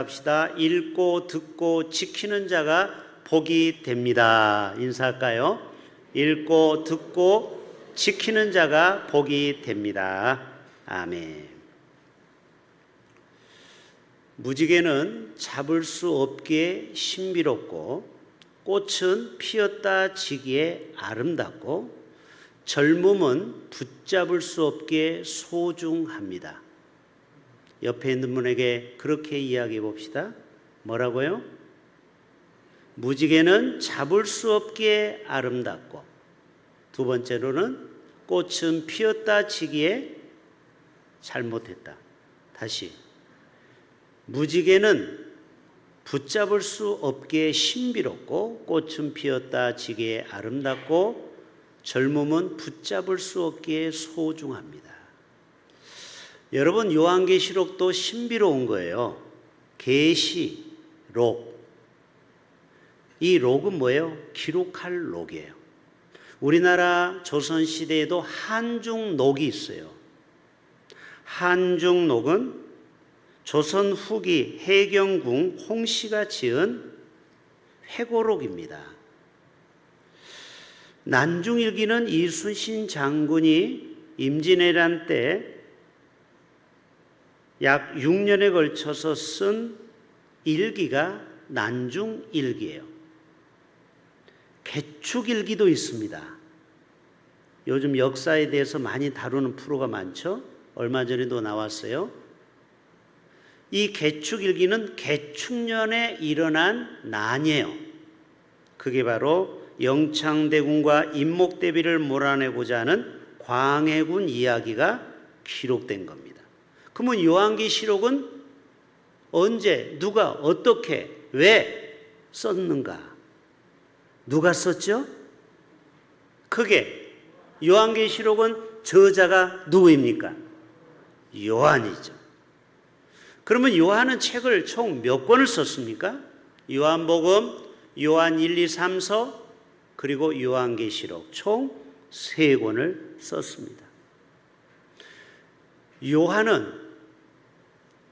합시다. 읽고 듣고 지키는 자가 복이 됩니다. 인사할까요? 읽고 듣고 지키는 자가 복이 됩니다. 아멘. 무지개는 잡을 수 없기에 신비롭고 꽃은 피었다 지기에 아름답고 젊음은 붙잡을 수 없기에 소중합니다. 옆에 있는 분에게 그렇게 이야기해 봅시다. 뭐라고요? 무지개는 잡을 수 없기에 아름답고 두 번째로는 꽃은 피었다 지기에 잘못했다. 다시 무지개는 붙잡을 수 없기에 신비롭고 꽃은 피었다 지기에 아름답고 젊음은 붙잡을 수 없기에 소중합니다. 여러분 요한계시록도 신비로운 거예요. 계시 록. 이 록은 뭐예요? 기록할 록이에요. 우리나라 조선 시대에도 한중록이 있어요. 한중록은 조선 후기 해경궁 홍씨가 지은 회고록입니다. 난중일기는 이순신 장군이 임진왜란 때 약 6년에 걸쳐서 쓴 일기가 난중 일기예요. 개축 일기도 있습니다. 요즘 역사에 대해서 많이 다루는 프로가 많죠. 얼마 전에도 나왔어요. 이 개축 일기는 개축년에 일어난 난이에요. 그게 바로 영창대군과 임목대비를 몰아내고자 하는 광해군 이야기가 기록된 겁니다. 그러면 요한계시록은 언제 누가 어떻게 왜 썼는가? 누가 썼죠? 크게 요한계시록은 저자가 누구입니까? 요한이죠. 그러면 요한은 책을 총 몇 권을 썼습니까? 요한복음, 요한 1, 2, 3서 그리고 요한계시록 총 세 권을 썼습니다. 요한은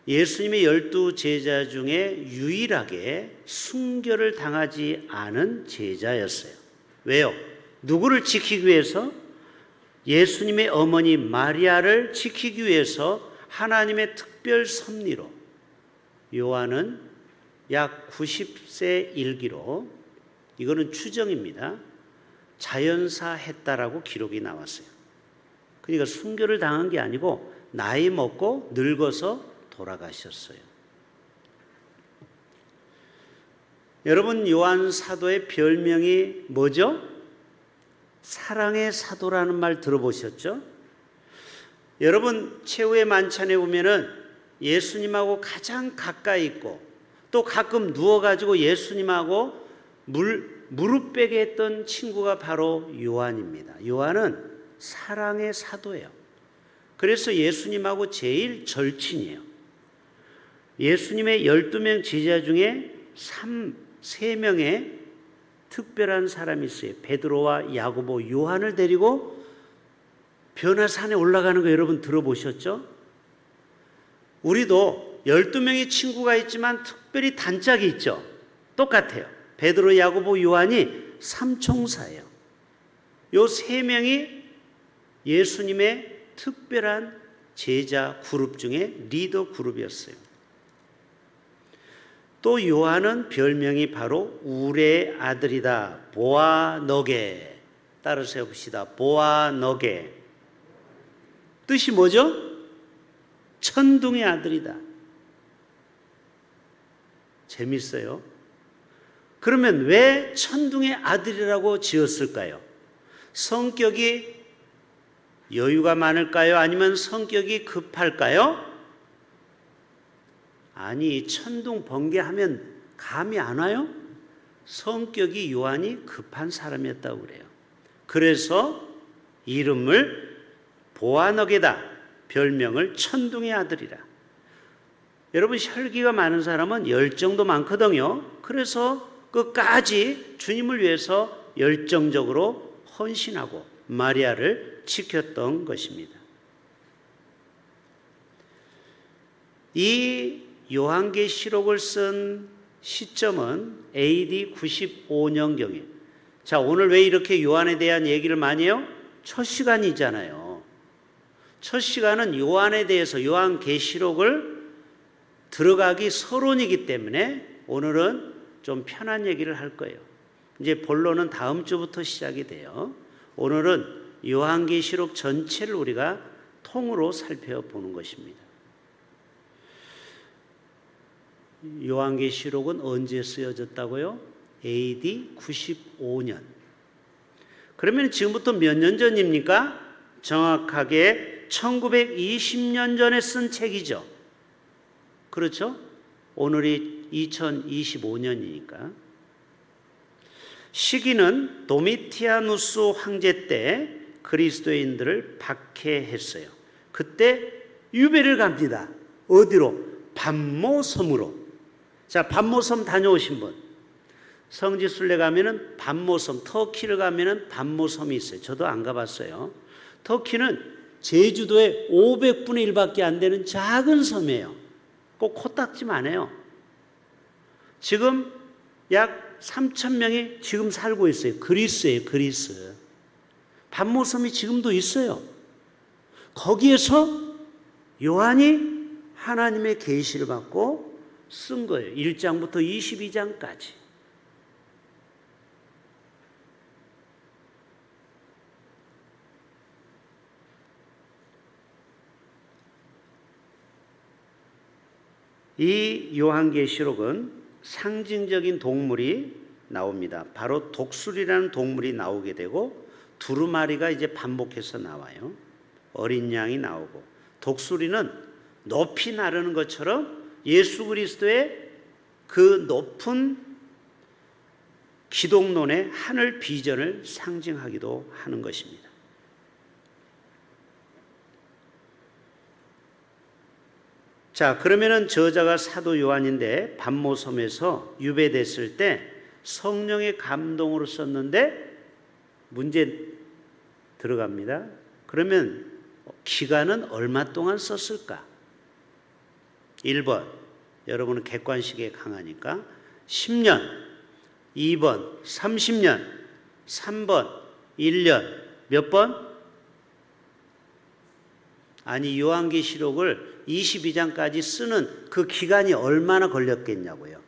예수님의 열두 제자 중에 유일하게 순결을 당하지 않은 제자였어요. 왜요? 누구를 지키기 위해서? 예수님의 어머니 마리아를 지키기 위해서 하나님의 특별 섭리로 요한은 약 90세 일기로 이거는 추정입니다. 자연사 했다라고 기록이 나왔어요. 그러니까 순교를 당한 게 아니고 나이 먹고 늙어서 돌아가셨어요. 여러분 요한 사도의 별명이 뭐죠? 사랑의 사도라는 말 들어보셨죠? 여러분 최후의 만찬에 보면은 예수님하고 가장 가까이 있고 또 가끔 누워 가지고 예수님하고 물 무릎 베게 했던 친구가 바로 요한입니다. 요한은 사랑의 사도예요. 그래서 예수님하고 제일 절친이에요. 예수님의 12명 제자 중에 3, 3명의 특별한 사람이 있어요. 베드로와 야고보, 요한을 데리고 변화산에 올라가는 거 여러분 들어보셨죠? 우리도 12명의 친구가 있지만 특별히 단짝이 있죠. 똑같아요. 베드로, 야고보, 요한이 삼총사예요. 요 세 명이 예수님의 특별한 제자 그룹 중에 리더 그룹이었어요. 또 요한은 별명이 바로 우레의 아들이다. 보아 너게. 따라서 해봅시다. 보아 너게. 뜻이 뭐죠? 천둥의 아들이다. 재밌어요. 그러면 왜 천둥의 아들이라고 지었을까요? 성격이 여유가 많을까요? 아니면 성격이 급할까요? 아니, 천둥 번개하면 감이 안 와요? 성격이 요한이 급한 사람이었다고 그래요. 그래서 이름을 보아너게다. 별명을 천둥의 아들이라. 여러분, 혈기가 많은 사람은 열정도 많거든요. 그래서 끝까지 주님을 위해서 열정적으로 헌신하고 마리아를 지켰던 것입니다. 이 요한계시록을 쓴 시점은 AD 95년경에. 자, 오늘 왜 이렇게 요한에 대한 얘기를 많이 해요? 첫 시간이잖아요. 첫 시간은 요한에 대해서 요한계시록을 들어가기 서론이기 때문에 오늘은 좀 편한 얘기를 할 거예요. 이제 본론은 다음 주부터 시작이 돼요. 오늘은 요한계시록 전체를 우리가 통으로 살펴보는 것입니다. 요한계시록은 언제 쓰여졌다고요? AD 95년. 그러면 지금부터 몇 년 전입니까? 정확하게 1920년 전에 쓴 책이죠. 그렇죠? 오늘이 2025년이니까. 시기는 도미티아누스 황제 때 그리스도인들을 박해했어요. 그때 유배를 갑니다. 어디로? 반모 섬으로. 자, 반모섬 다녀오신 분. 성지 순례 가면은 반모섬, 터키를 가면은 반모섬이 있어요. 저도 안 가봤어요. 터키는 제주도의 500분의 1밖에 안 되는 작은 섬이에요. 꼭 코딱지만 해요. 지금 약 3천 명이 지금 살고 있어요. 그리스예요, 그리스. 반모섬이 지금도 있어요. 거기에서 요한이 하나님의 계시를 받고 쓴 거예요. 1장부터 22장까지. 이 요한계시록은 상징적인 동물이 나옵니다. 바로 독수리라는 동물이 나오게 되고 두루마리가 이제 반복해서 나와요. 어린 양이 나오고 독수리는 높이 나르는 것처럼 예수 그리스도의 그 높은 기독론의 하늘 비전을 상징하기도 하는 것입니다. 자, 그러면은 저자가 사도 요한인데 반모섬에서 유배됐을 때 성령의 감동으로 썼는데 문제 들어갑니다. 그러면 기간은 얼마 동안 썼을까? 1번. 여러분은 객관식에 강하니까 10년, 2번 30년, 3번 1년, 몇 번? 아니 요한계시록을 22장까지 쓰는 그 기간이 얼마나 걸렸겠냐고요.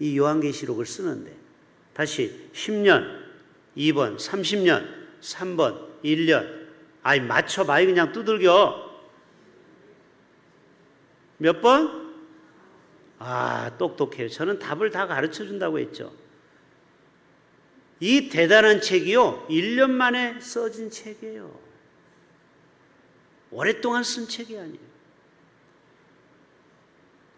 이 요한계시록을 쓰는데 다시 10년, 2번 30년, 3번 1년. 아이 맞춰봐요 그냥 두들겨. 몇 번? 아 똑똑해요. 저는 답을 다 가르쳐 준다고 했죠. 이 대단한 책이요 1년 만에 써진 책이에요. 오랫동안 쓴 책이 아니에요.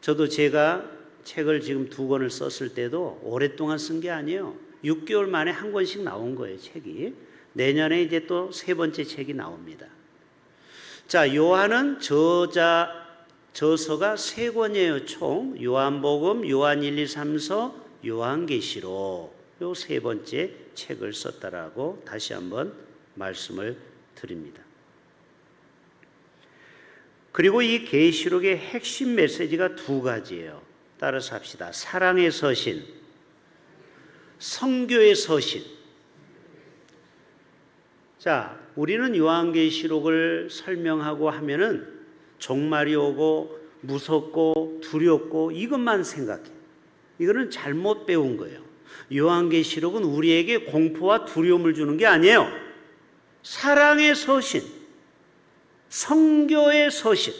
저도 제가 책을 지금 두 권을 썼을 때도 오랫동안 쓴 게 아니에요. 6개월 만에 한 권씩 나온 거예요, 책이. 내년에 이제 또 세 번째 책이 나옵니다. 자, 요한은 저자 저서가 세 권이에요, 총. 요한복음, 요한 1, 2, 3서, 요한계시록. 요 세 번째 책을 썼다라고 다시 한번 말씀을 드립니다. 그리고 이 계시록의 핵심 메시지가 두 가지예요. 따라서 합시다. 사랑의 서신, 성교의 서신. 자, 우리는 요한계시록을 설명하고 하면은 종말이 오고 무섭고 두렵고 이것만 생각해. 이거는 잘못 배운 거예요. 요한계시록은 우리에게 공포와 두려움을 주는 게 아니에요. 사랑의 서신, 성교의 서신,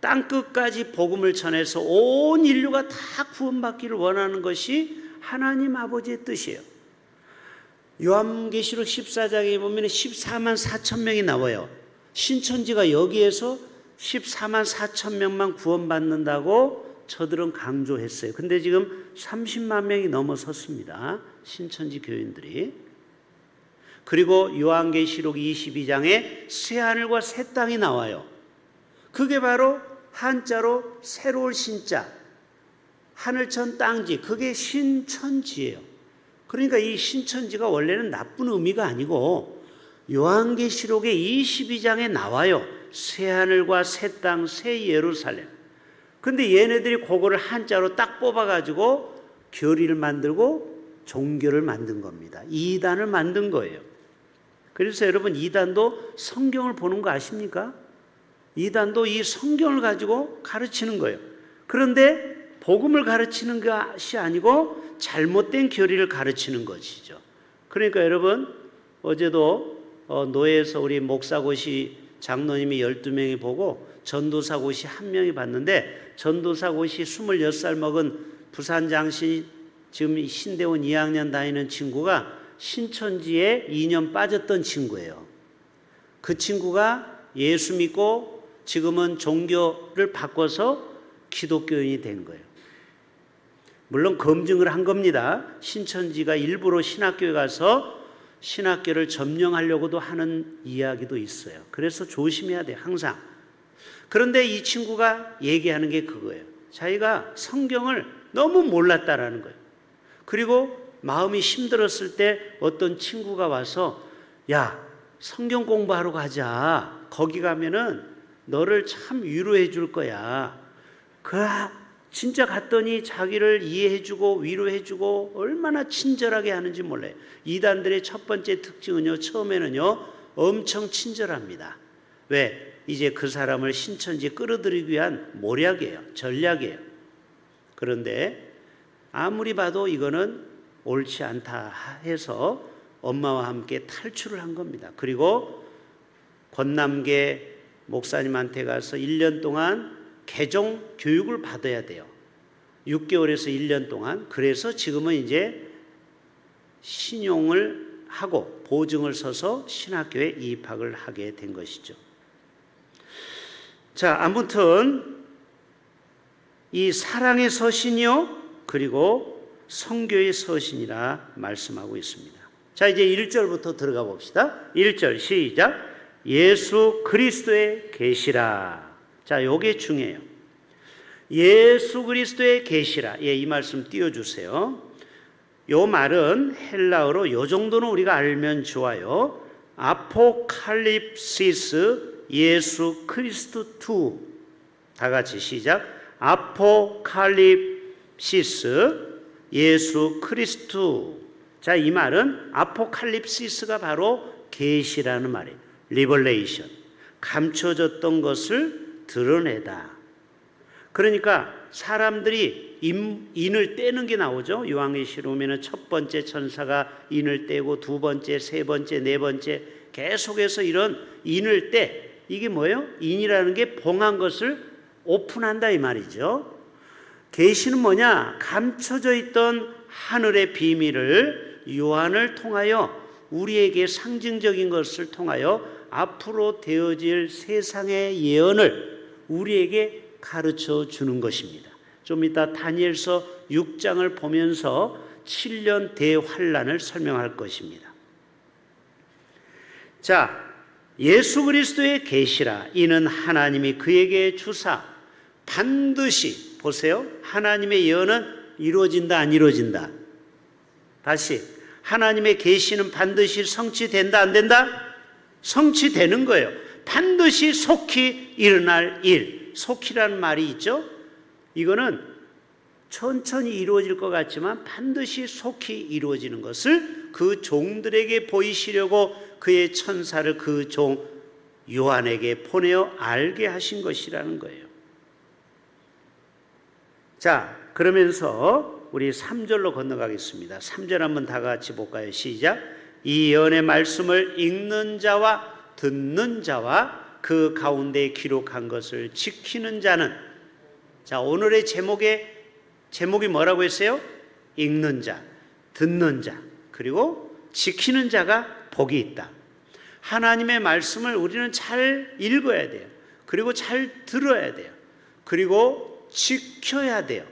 땅 끝까지 복음을 전해서 온 인류가 다 구원받기를 원하는 것이 하나님 아버지의 뜻이에요. 요한계시록 14장에 보면 14만 4천 명이 나와요. 신천지가 여기에서 14만 4천 명만 구원받는다고 저들은 강조했어요. 근데 지금 30만 명이 넘어섰습니다. 신천지 교인들이. 그리고 요한계시록 22장에 새 하늘과 새 땅이 나와요. 그게 바로 한자로 새로울 신자, 하늘천 땅지, 그게 신천지예요. 그러니까 이 신천지가 원래는 나쁜 의미가 아니고 요한계시록의 22장에 나와요. 새 하늘과 새 땅, 새 예루살렘. 근데 얘네들이 그거를 한자로 딱 뽑아가지고 교리를 만들고 종교를 만든 겁니다. 이단을 만든 거예요. 그래서 여러분 이단도 성경을 보는 거 아십니까? 이단도 이 성경을 가지고 가르치는 거예요. 그런데 복음을 가르치는 것이 아니고 잘못된 교리를 가르치는 것이죠. 그러니까 여러분 어제도 어, 노예에서 우리 목사고시 장로님이 12명이 보고 전도사 고시 한 명이 봤는데 전도사 고시 26살 먹은 부산 장신 지금 신대원 2학년 다니는 친구가 신천지에 2년 빠졌던 친구예요. 그 친구가 예수 믿고 지금은 종교를 바꿔서 기독교인이 된 거예요. 물론 검증을 한 겁니다. 신천지가 일부러 신학교에 가서 신학교를 점령하려고도 하는 이야기도 있어요. 그래서 조심해야 돼요. 항상. 그런데 이 친구가 얘기하는 게 그거예요. 자기가 성경을 너무 몰랐다라는 거예요. 그리고 마음이 힘들었을 때 어떤 친구가 와서 야, 성경 공부하러 가자. 거기 가면은 너를 참 위로해 줄 거야. 그 진짜 갔더니 자기를 이해해주고 위로해주고 얼마나 친절하게 하는지 몰라요. 이단들의 첫 번째 특징은요, 처음에는요, 엄청 친절합니다. 왜? 이제 그 사람을 신천지 끌어들이기 위한 모략이에요. 전략이에요. 그런데 아무리 봐도 이거는 옳지 않다 해서 엄마와 함께 탈출을 한 겁니다. 그리고 권남계 목사님한테 가서 1년 동안 개종 교육을 받아야 돼요. 6개월에서 1년 동안. 그래서 지금은 이제 신용을 하고 보증을 서서 신학교에 입학을 하게 된 것이죠. 자, 아무튼 이 사랑의 서신이요. 그리고 성교의 서신이라 말씀하고 있습니다. 자, 이제 1절부터 들어가 봅시다. 1절 시작. 예수 그리스도의 계시라. 자, 요게 중요해요. 예수 그리스도의 계시라. 예, 이 말씀 띄워 주세요. 요 말은 헬라어로 요 정도는 우리가 알면 좋아요. 아포칼립시스 예수 크리스트 투. 다 같이 시작. 아포칼립시스 예수 크리스트. 자, 이 말은 아포칼립시스가 바로 계시라는 말이에요. 리벌레이션. 감춰졌던 것을 드러내다. 그러니까 사람들이 인, 인을 떼는 게 나오죠. 요한계시록 보면은 첫 번째 천사가 인을 떼고 두 번째, 세 번째, 네 번째 계속해서 이런 인을 떼 이게 뭐예요? 인이라는 게 봉한 것을 오픈한다 이 말이죠. 계시는 뭐냐? 감춰져 있던 하늘의 비밀을 요한을 통하여 우리에게 상징적인 것을 통하여 앞으로 되어질 세상의 예언을 우리에게 가르쳐 주는 것입니다. 좀 이따 다니엘서 6장을 보면서 7년 대환란을 설명할 것입니다. 자, 예수 그리스도의 계시라 이는 하나님이 그에게 주사 반드시 보세요. 하나님의 예언은 이루어진다 안 이루어진다. 다시 하나님의 계시는 반드시 성취된다 안 된다? 성취되는 거예요. 반드시 속히 일어날 일. 속히라는 말이 있죠. 이거는 천천히 이루어질 것 같지만 반드시 속히 이루어지는 것을 그 종들에게 보이시려고 그의 천사를 그 종 요한에게 보내어 알게 하신 것이라는 거예요. 자, 그러면서 우리 3절로 건너가겠습니다. 3절 한번 다 같이 볼까요? 시작. 이 예언의 말씀을 읽는 자와 듣는 자와 그 가운데 기록한 것을 지키는 자는 자 오늘의 제목의 제목이 뭐라고 했어요? 읽는 자, 듣는 자, 그리고 지키는 자가 복이 있다. 하나님의 말씀을 우리는 잘 읽어야 돼요. 그리고 잘 들어야 돼요. 그리고 지켜야 돼요.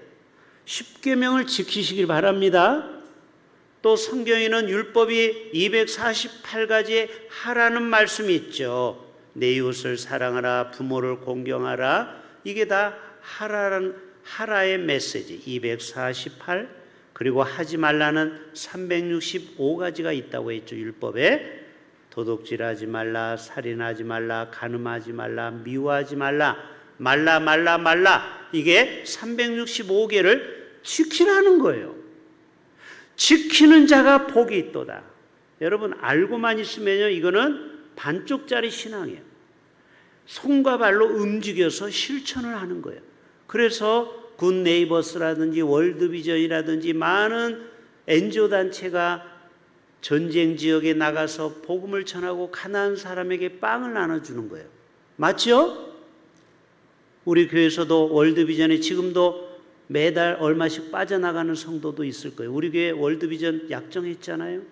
십계명을 지키시길 바랍니다. 또 성경에는 율법이 248가지의 하라는 말씀이 있죠. 내 이웃을 사랑하라, 부모를 공경하라. 이게 다 하라는 하라의 메시지 248 그리고 하지 말라는 365가지가 있다고 했죠. 율법에 도둑질하지 말라, 살인하지 말라, 간음하지 말라, 미워하지 말라. 말라 말라 말라 이게 365개를 지키라는 거예요. 지키는 자가 복이 있도다. 여러분 알고만 있으면요 이거는 반쪽짜리 신앙이에요. 손과 발로 움직여서 실천을 하는 거예요. 그래서 굿 네이버스라든지 월드비전이라든지 많은 NGO 단체가 전쟁 지역에 나가서 복음을 전하고 가난한 사람에게 빵을 나눠 주는 거예요. 맞죠? 우리 교회에서도 월드비전에 지금도 매달 얼마씩 빠져나가는 성도도 있을 거예요. 우리 교회 월드비전 약정했잖아요.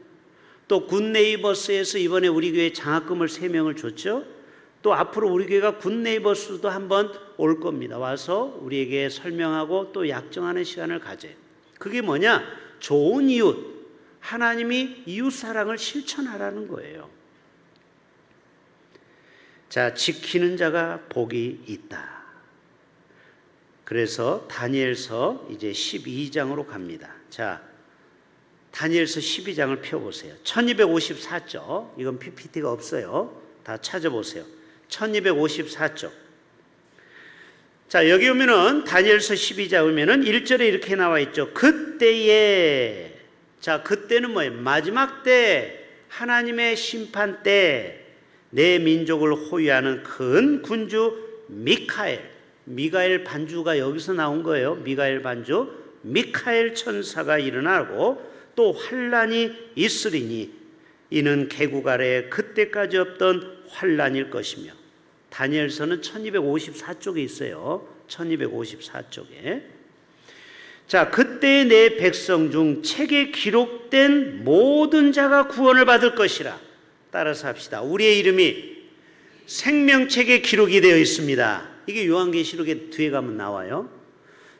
또 굿네이버스에서 이번에 우리 교회 장학금을 3명을 줬죠. 또 앞으로 우리 교회가 굿네이버스도 한번 올 겁니다. 와서 우리에게 설명하고 또 약정하는 시간을 가져요. 그게 뭐냐? 좋은 이웃. 하나님이 이웃 사랑을 실천하라는 거예요. 자, 지키는 자가 복이 있다. 그래서 다니엘서 이제 12장으로 갑니다. 자, 다니엘서 12장을 펴보세요. 1254쪽. 이건 PPT가 없어요. 다 찾아보세요. 1254쪽. 자, 여기 오면은 다니엘서 12장 오면은 1절에 이렇게 나와 있죠. 그때에 자, 그때는 뭐예요? 마지막 때 하나님의 심판 때 내 민족을 호위하는 큰 군주 미카엘 미가엘 반주가 여기서 나온 거예요. 미가엘 반주 미카엘 천사가 일어나고 또 환란이 있으리니 이는 개국 아래 그때까지 없던 환란일 것이며 다니엘서는 1254쪽에 있어요. 1254쪽에 자, 그때 내 백성 중 책에 기록된 모든 자가 구원을 받을 것이라. 따라서 합시다. 우리의 이름이 생명책에 기록이 되어 있습니다. 이게 요한계시록의 뒤에 가면 나와요.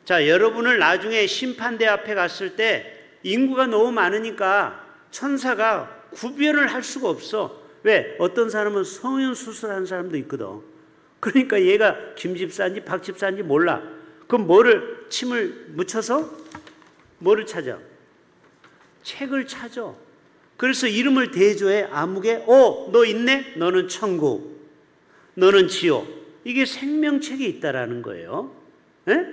자, 여러분을 나중에 심판대 앞에 갔을 때 인구가 너무 많으니까 천사가 구별을 할 수가 없어. 왜? 어떤 사람은 성형 수술한 사람도 있거든. 그러니까 얘가 김 집사인지 박 집사인지 몰라. 그럼 뭐를 침을 묻혀서 뭐를 찾아? 책을 찾아. 그래서 이름을 대조해 아무개 어, 너 있네? 너는 천국. 너는 지옥. 이게 생명책에 있다라는 거예요. 에?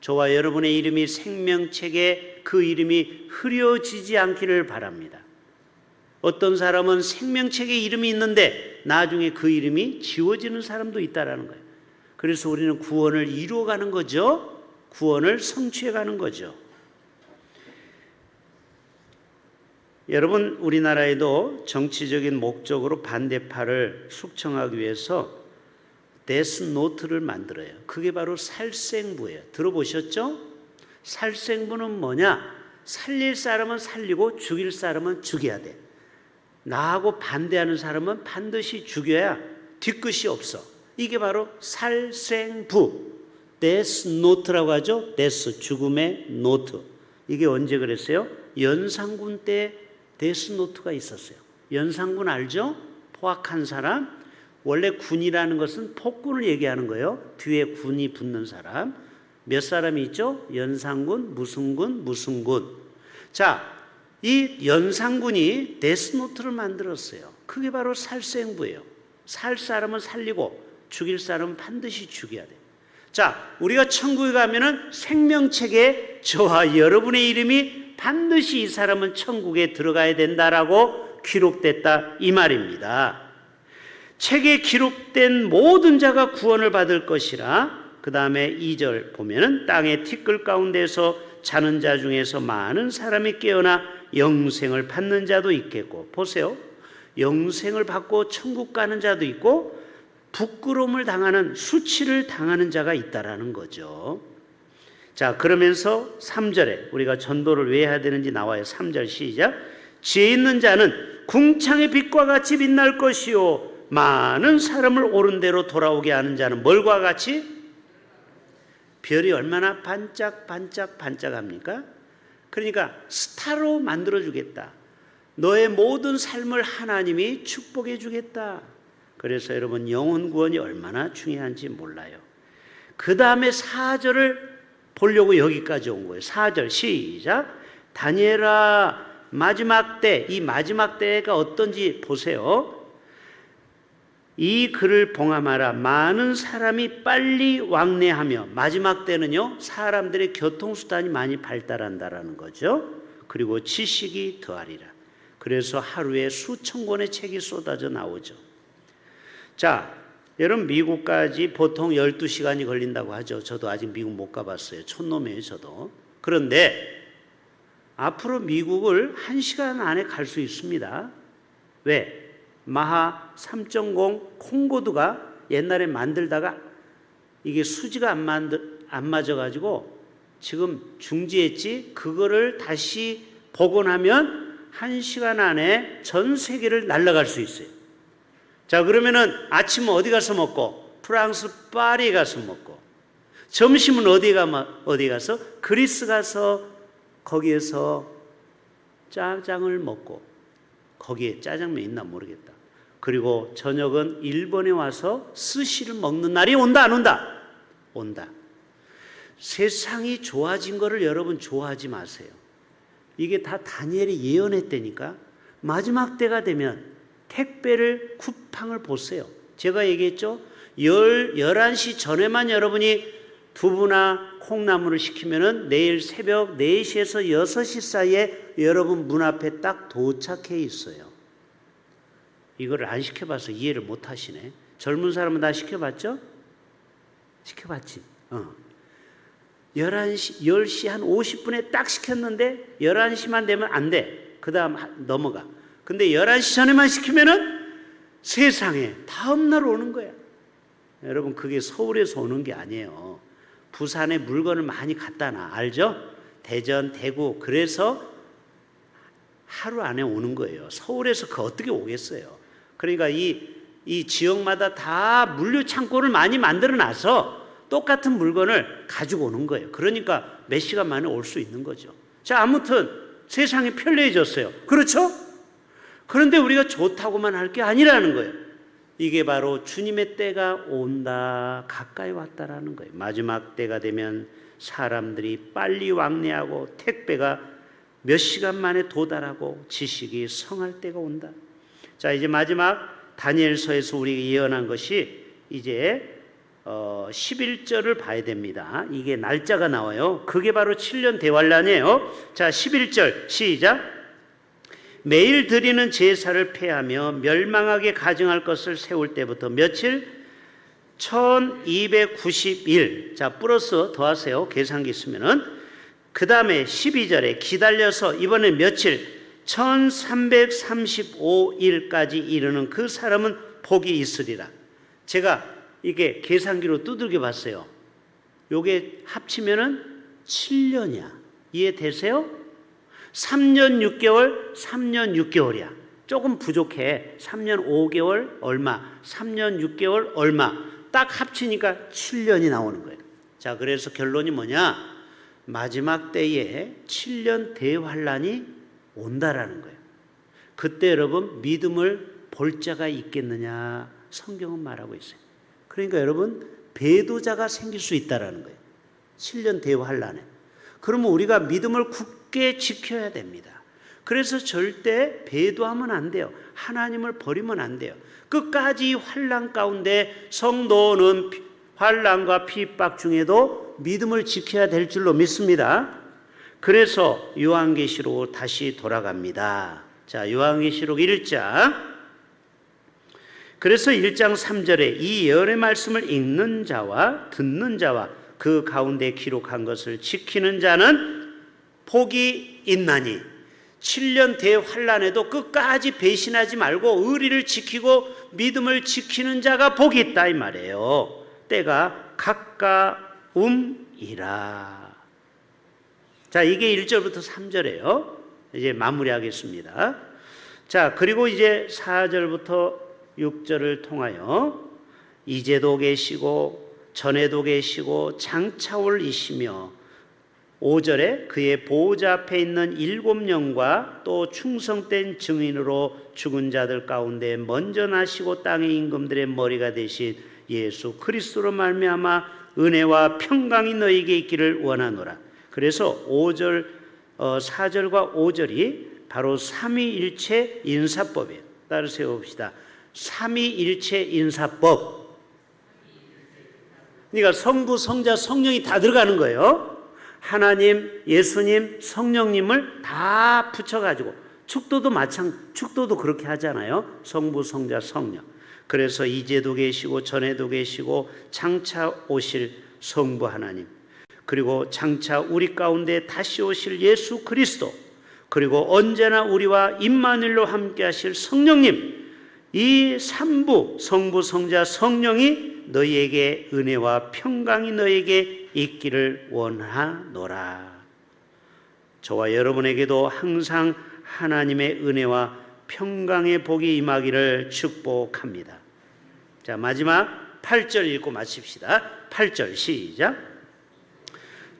저와 여러분의 이름이 생명책에 그 이름이 흐려지지 않기를 바랍니다. 어떤 사람은 생명책에 이름이 있는데 나중에 그 이름이 지워지는 사람도 있다라는 거예요. 그래서 우리는 구원을 이루어가는 거죠. 구원을 성취해가는 거죠. 여러분 우리나라에도 정치적인 목적으로 반대파를 숙청하기 위해서 데스노트를 만들어요. 그게 바로 살생부예요. 들어보셨죠? 살생부는 뭐냐? 살릴 사람은 살리고 죽일 사람은 죽여야 돼. 나하고 반대하는 사람은 반드시 죽여야 뒤끝이 없어. 이게 바로 살생부. 데스노트라고 하죠. 데스 죽음의 노트. 이게 언제 그랬어요? 연산군 때 데스노트가 있었어요. 연산군 알죠? 포악한 사람. 원래 군이라는 것은 폭군을 얘기하는 거예요. 뒤에 군이 붙는 사람. 몇 사람이 있죠? 연산군, 무슨 군, 무슨 군. 자, 이 연산군이 데스노트를 만들었어요. 그게 바로 살생부예요. 살 사람은 살리고 죽일 사람은 반드시 죽여야 돼. 자, 우리가 천국에 가면은 생명책에 저와 여러분의 이름이 반드시 이 사람은 천국에 들어가야 된다라고 기록됐다 이 말입니다. 책에 기록된 모든 자가 구원을 받을 것이라 그 다음에 2절 보면은 땅의 티끌 가운데서 자는 자 중에서 많은 사람이 깨어나 영생을 받는 자도 있겠고 보세요. 영생을 받고 천국 가는 자도 있고 부끄러움을 당하는 수치를 당하는 자가 있다라는 거죠. 자, 그러면서 3절에 우리가 전도를 왜 해야 되는지 나와요. 3절 시작. 지혜 있는 자는 궁창의 빛과 같이 빛날 것이요 많은 사람을 옳은 대로 돌아오게 하는 자는 뭘과 같이 별이 얼마나 반짝 반짝 반짝합니까? 그러니까 스타로 만들어 주겠다. 너의 모든 삶을 하나님이 축복해 주겠다. 그래서 여러분 영혼 구원이 얼마나 중요한지 몰라요. 그 다음에 4절을 보려고 여기까지 온 거예요. 4절 시작. 다니엘아 마지막 때, 이 마지막 때가 어떤지 보세요. 이 글을 봉함하라. 많은 사람이 빨리 왕래하며 마지막 때는요 사람들의 교통수단이 많이 발달한다라는 거죠. 그리고 지식이 더하리라. 그래서 하루에 수천 권의 책이 쏟아져 나오죠. 자 여러분 미국까지 보통 12시간이 걸린다고 하죠. 저도 아직 미국 못 가봤어요. 촌놈이에요 저도. 그런데 앞으로 미국을 1시간 안에 갈 수 있습니다. 왜? 마하 3.0 콩고드가 옛날에 만들다가 이게 수지가 안 만들 안 맞아 가지고 지금 중지했지 그거를 다시 복원하면 한 시간 안에 전 세계를 날아갈 수 있어요. 자 그러면은 아침은 어디 가서 먹고 프랑스 파리에 가서 먹고 점심은 어디 가 어디 가서 그리스 가서 거기에서 짜장을 먹고 거기에 짜장면 있나 모르겠다. 그리고 저녁은 일본에 와서 스시를 먹는 날이 온다 안 온다? 온다. 세상이 좋아진 거를 여러분 좋아하지 마세요. 이게 다 다니엘이 예언했다니까. 마지막 때가 되면 택배를 쿠팡을 보세요. 제가 얘기했죠. 열, 11시 전에만 여러분이 두부나 콩나물을 시키면은 내일 새벽 4시에서 6시 사이에 여러분 문 앞에 딱 도착해 있어요. 이거를 안 시켜봐서 이해를 못 하시네. 젊은 사람은 다 시켜봤죠? 시켜봤지. 어. 11시, 10시 한 50분에 딱 시켰는데 11시만 되면 안 돼. 그 다음 넘어가. 근데 11시 전에만 시키면은 세상에 다음날 오는 거야. 여러분, 그게 서울에서 오는 게 아니에요. 부산에 물건을 많이 갖다 놔. 알죠? 대전, 대구. 그래서 하루 안에 오는 거예요. 서울에서 그 어떻게 오겠어요? 그러니까 이, 이 지역마다 다 물류 창고를 많이 만들어 놔서 똑같은 물건을 가지고 오는 거예요. 그러니까 몇 시간 만에 올 수 있는 거죠. 자, 아무튼 세상이 편리해졌어요. 그렇죠? 그런데 우리가 좋다고만 할 게 아니라는 거예요. 이게 바로 주님의 때가 온다, 가까이 왔다라는 거예요. 마지막 때가 되면 사람들이 빨리 왕래하고 택배가 몇 시간 만에 도달하고 지식이 성할 때가 온다. 자, 이제 마지막 다니엘서에서 우리가 예언한 것이 이제 어, 11절을 봐야 됩니다. 이게 날짜가 나와요. 그게 바로 7년 대환란이에요. 자, 11절 시작. 매일 드리는 제사를 폐하며 멸망하게 가증할 것을 세울 때부터 며칠 1291. 자, 플러스 더하세요. 계산기 있으면은 그 다음에 12절에 기다려서 이번에 며칠 1335일까지 이르는 그 사람은 복이 있으리라. 제가 이게 계산기로 두들겨 봤어요. 요게 합치면은 7년이야. 이해되세요? 3년 6개월, 3년 6개월이야. 조금 부족해. 3년 5개월 얼마, 3년 6개월 얼마. 딱 합치니까 7년이 나오는 거예요. 자, 그래서 결론이 뭐냐? 마지막 때에 7년 대환란이 온다라는 거예요. 그때 여러분 믿음을 볼 자가 있겠느냐? 성경은 말하고 있어요. 그러니까 여러분 배도자가 생길 수 있다라는 거예요. 7년 대환란에. 그러면 우리가 믿음을 굳게 지켜야 됩니다. 그래서 절대 배도하면 안 돼요. 하나님을 버리면 안 돼요. 끝까지 환란 가운데 성도는 환란과 핍박 중에도 믿음을 지켜야 될 줄로 믿습니다. 그래서 요한계시록 다시 돌아갑니다. 자, 요한계시록 1장. 그래서 1장 3절에 이 예언의 말씀을 읽는 자와 듣는 자와 그 가운데 기록한 것을 지키는 자는 복이 있나니 7년 대환란에도 끝까지 배신하지 말고 의리를 지키고 믿음을 지키는 자가 복이 있다 이 말이에요. 때가 가까움이라. 자, 이게 1절부터 3절이에요. 이제 마무리하겠습니다. 자, 그리고 이제 4절부터 6절을 통하여 이제도 계시고 전에도 계시고 장차 올 이시며 5절에 그의 보호자 앞에 있는 일곱 영과 또 충성된 증인으로 죽은 자들 가운데 먼저 나시고 땅의 임금들의 머리가 되신 예수 그리스도로 말미암아 은혜와 평강이 너에게 있기를 원하노라. 그래서 5절 어, 4절과 5절이 바로 삼위일체 인사법이에요. 따로 세워봅시다. 삼위일체 인사법. 그러니까 성부, 성자, 성령이 다 들어가는 거예요. 하나님, 예수님, 성령님을 다 붙여가지고 축도도 마찬 축도도 그렇게 하잖아요. 성부, 성자, 성령. 그래서 이제도 계시고 전에도 계시고 장차 오실 성부 하나님. 그리고 장차 우리 가운데 다시 오실 예수 그리스도. 그리고 언제나 우리와 임마늘로 함께 하실 성령님. 이 삼부 성부 성자 성령이 너희에게 은혜와 평강이 너희에게 있기를 원하노라. 저와 여러분에게도 항상 하나님의 은혜와 평강의 복이 임하기를 축복합니다. 자, 마지막 8절 읽고 마칩시다. 8절 시작.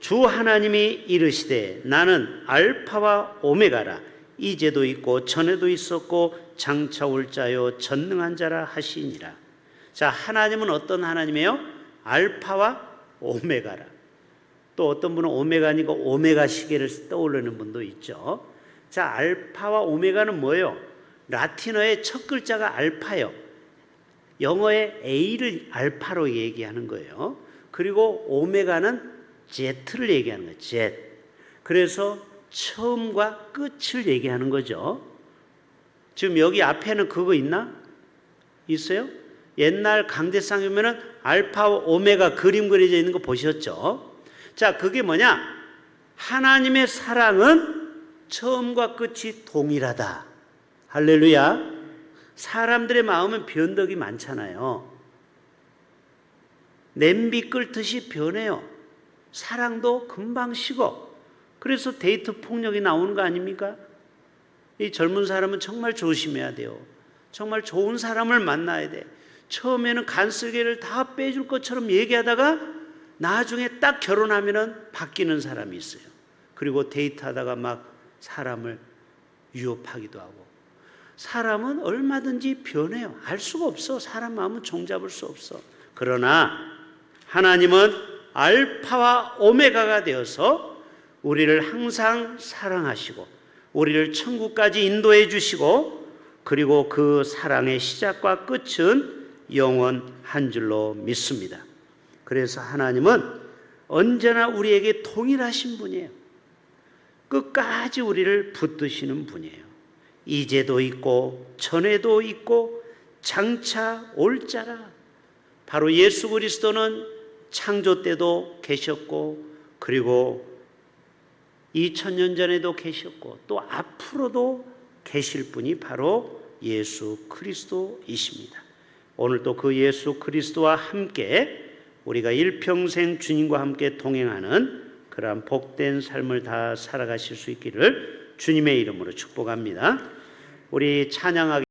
주 하나님이 이르시되 나는 알파와 오메가라 이제도 있고 전에도 있었고 장차 올 자요 전능한 자라 하시니라. 자, 하나님은 어떤 하나님이에요? 알파와 오메가라. 또 어떤 분은 오메가 아니고 오메가 시계를 떠올리는 분도 있죠. 자, 알파와 오메가는 뭐예요? 라틴어의 첫 글자가 알파요. 영어의 A를 알파로 얘기하는 거예요. 그리고 오메가는 Z를 얘기하는 거예요. Z. 그래서 처음과 끝을 얘기하는 거죠. 지금 여기 앞에는 그거 있나? 있어요? 옛날 강대상에 보면은 알파와 오메가 그림 그려져 있는 거 보셨죠? 자, 그게 뭐냐? 하나님의 사랑은 처음과 끝이 동일하다. 할렐루야. 사람들의 마음은 변덕이 많잖아요. 냄비 끓듯이 변해요. 사랑도 금방 식어. 그래서 데이트 폭력이 나오는 거 아닙니까? 이 젊은 사람은 정말 조심해야 돼요. 정말 좋은 사람을 만나야 돼. 처음에는 간슬개를 다 빼줄 것처럼 얘기하다가 나중에 딱 결혼하면은 바뀌는 사람이 있어요. 그리고 데이트하다가 막 사람을 유혹하기도 하고. 사람은 얼마든지 변해요. 알 수가 없어. 사람 마음은 종잡을 수 없어. 그러나 하나님은 알파와 오메가가 되어서 우리를 항상 사랑하시고 우리를 천국까지 인도해 주시고 그리고 그 사랑의 시작과 끝은 영원한 줄로 믿습니다. 그래서 하나님은 언제나 우리에게 동일하신 분이에요. 끝까지 우리를 붙드시는 분이에요. 이제도 있고 전에도 있고 장차 올 자라. 바로 예수 그리스도는 창조 때도 계셨고 그리고 2000년 전에도 계셨고 또 앞으로도 계실 분이 바로 예수 그리스도이십니다. 오늘 또 그 예수 그리스도와 함께 우리가 일평생 주님과 함께 동행하는 그러한 복된 삶을 다 살아가실 수 있기를 주님의 이름으로 축복합니다. 우리 찬양하기